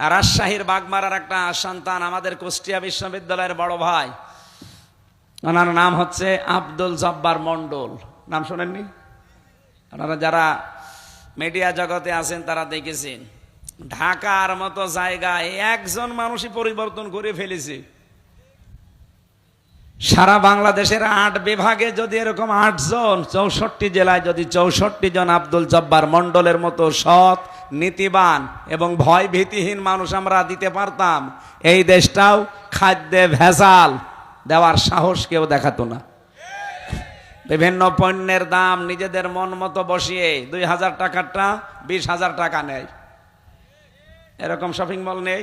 রাজশাহীর বাগমারার একটা সন্তান আমাদের কুষ্টিয়া বিশ্ববিদ্যালয়ের বড় ভাই। ওনার নাম হচ্ছে আব্দুল জব্বার মন্ডল নাম শোনেননি? ওনারা যারা মিডিয়া জগতে আছেন, তারা দেখেছেন। ঢাকার মতো জায়গায় একজন মানুষই পরিবর্তন করে ফেলেছে। সারা বাংলাদেশের আট বিভাগে যদি এরকম আটজন, চৌষট্টি জেলায় যদি চৌষট্টি জন আব্দুল জব্বার মণ্ডলের মতো সৎ, নীতিবান এবং ভয় ভীতিহীন মানুষ আমরা দিতে পারতাম, এই দেশটাও খাদ্যে ভেজাল দেওয়ার সাহস কেউ দেখাতো না। বিভিন্ন পণ্যের দাম নিজেদের মন মতো বসিয়ে দুই হাজার টাকারটা বিশ হাজার টাকা নেয়। এরকম শপিং মল নেই।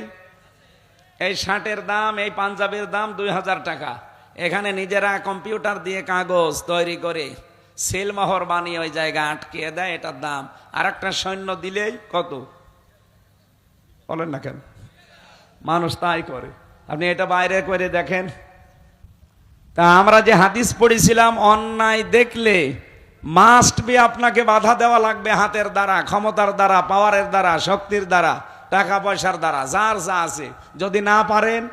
এই শার্টের দাম, এই পাঞ্জাবির দাম দুই হাজার টাকা। এখানে নিজেরা কম্পিউটার দিয়ে কাগজ তৈরি করে সিলমোহর বানিয়ে ওই জায়গায় আটকিয়ে দেয়, এটার দাম। আর একটা সৈন্য দিলেই কত? বলেন না কেন? মানুষ তাই করে। আপনি এটা বাইরে করে দেখেন। তা আমরা যে হাদিস পড়েছিলাম, অন্যায় দেখলে মাস্ট বি আপনাকে বাধা দেওয়া লাগবে হাতের দ্বারা, ক্ষমতার দ্বারা পাওয়ারের দ্বারা, শক্তির দ্বারা টাকা পয়সার দ্বারা, যার যা আছে। যদি না পারেন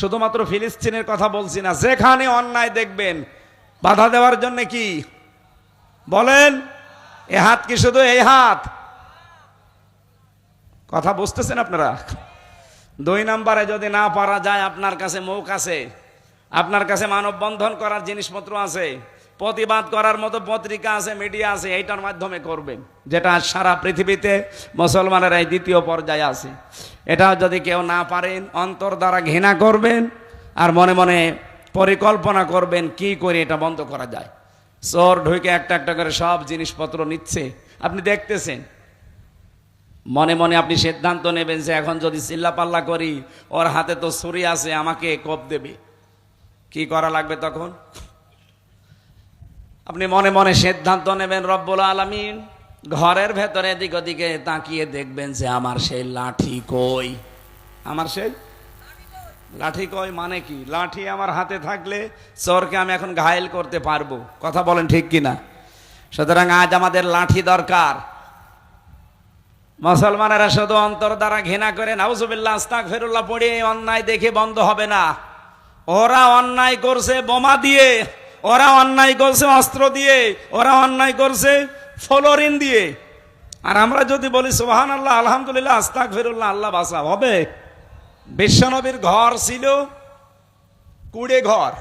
শুধুমাত্র ফিলিস্তিনের কথা বলছি না, যেখানে অন্যায় দেখবেন, বাধা দেওয়ার জন্য কি? বলেন, এ হাত কি শুধু এই হাত? কথা বুঝতেছেন আপনারা? দুই নম্বরে যদি না পারা যায়, আপনার কাছে মুখ আছে, আপনার কাছে মানববন্ধন করার জিনিসপত্র আছে, প্রতিবাদ করার মতো পত্রিকা আছে, মিডিয়া আছে, এইটার মাধ্যমে করবেন, যেটা সারা পৃথিবীতে মুসলমানের এই দ্বিতীয় পর্যায়ে আছে। এটা যদি কেউ না পারেন, অন্তর দ্বারা ঘৃণা করবেন আর মনে মনে পরিকল্পনা করবেন কি করে এটা বন্ধ করা যায়। চোর ঢুকে একটা একটা করে সব জিনিসপত্র নিচ্ছে। আপনি দেখতেছেন? মনে মনে আপনি সিদ্ধান্ত নেবেন যে এখন যদি চিল্লাপাল্লা করি, ওর হাতে তো ছুরি আছে, আমাকে কোপ দেবে। কি করা লাগবে তখন? আপনি মনে মনে সিদ্ধান্ত নেবেন, রব্বুল আলমিন। ঘরের ভেতরে এদিক ওদিকে তাকিয়ে দেখবেন যে আমার সেই লাঠি কই? আমার সেই লাঠি কই মানে কি? লাঠি আমার হাতে থাকলে চোরকে আমি এখন ঘায়েল করতে পারব। কথা বলেন ঠিক কিনা? সুতরাং আজ আমাদের লাঠি দরকার। মুসলমানেরা শুধু অন্তর দ্বারা ঘৃণা করে, নাউজুবিল্লাহ আস্তাক ফেরুল্লাহ পড়ে অন্যায় দেখে বন্ধ হবে না। ওরা অন্যায় করছে বোমা দিয়ে, ওরা অন্যায় করছে অস্ত্র দিয়ে, ওরা অন্যায় করছে ফলোরিন দিয়ে। আর আমরা যদি বলি সুবাহান আল্লাহ আলহামদুলিল্লাহ আস্তাক ফেরুল্লাহ আল্লাহ বাসা হবে? বিশ্বনবীর ঘর ছিল কুড়ে ঘর।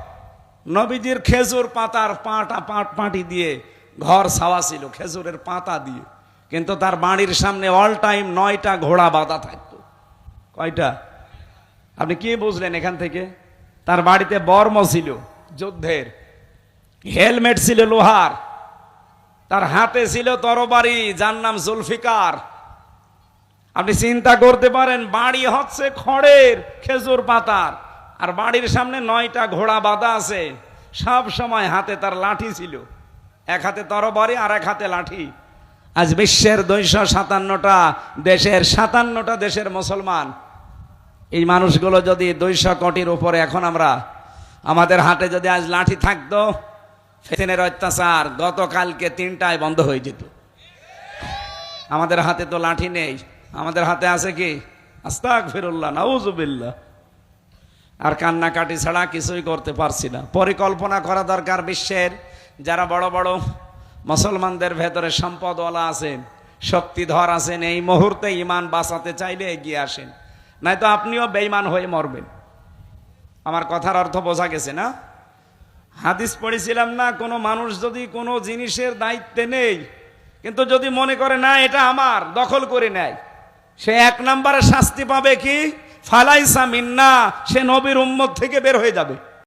নবীজির খেজুর পাতার পাটা পাট পাটি দিয়ে ঘর ছাওয়া ছিল, খেজুরের পাতা দিয়ে। কিন্তু তার বাড়ির সামনে অল টাইম নয়টা ঘোড়া বাঁধা থাকতো। কয়টা? আপনি কি বুঝলেন এখান থেকে? তার বাড়িতে বর্ম ছিল, যুদ্ধের। হেলমেট ছিল লোহার। তার হাতে ছিল তরবারি, যার নাম জুলফিকার। আপনি চিন্তা করতে পারেন, বাড়ি হচ্ছে খড়ের খেজুর পাতার, আর বাড়ির সামনে নয়টা ঘোড়া বাঁধা আছে। সব সময় হাতে তার লাঠি ছিল। এক হাতে তরবারি আর এক হাতে লাঠি। আজ বিশ্বের দুইশো সাতান্নটা দেশের সাতান্নটা দেশের মুসলমান। এই মানুষগুলো যদি দুইশো কোটির উপরে, এখন আমরা আমাদের হাতে যদি আজ লাঠি থাকতো ফেতিনের অত্যাচার গতকালকে তিনটায় বন্ধ হয়ে যেত। আমাদের হাতে তো লাঠি নেই। আমাদের হাতে আছে কি? আস্তাক ফিরুল্লাহ নাউজুবিল্লাহ। আর কান্নাকাটি ছাড়া কিছুই করতে পারছি না। পরিকল্পনা করা দরকার বিশ্বের। যারা বড় বড় মুসলমানদের ভেতরে সম্পদওয়ালা আছেন, শক্তিধর আছেন, এই মুহূর্তে ইমান বাঁচাতে চাইলে এগিয়ে আসেন। নয়তো আপনিও বেইমান হয়ে মরবেন। আমার কথার অর্থ বোঝা গেছে না? হাদিস পড়েছিলাম না, কোনো মানুষ যদি কোনো জিনিসের দায়িত্বে নেই, কিন্তু যদি মনে করে, না, এটা আমার, দখল করে নেয়। সে এক নম্বরে শাস্তি পাবে কি? ফালাইসা মিন্না, সে নবীর উম্মত থেকে বের হয়ে যাবে।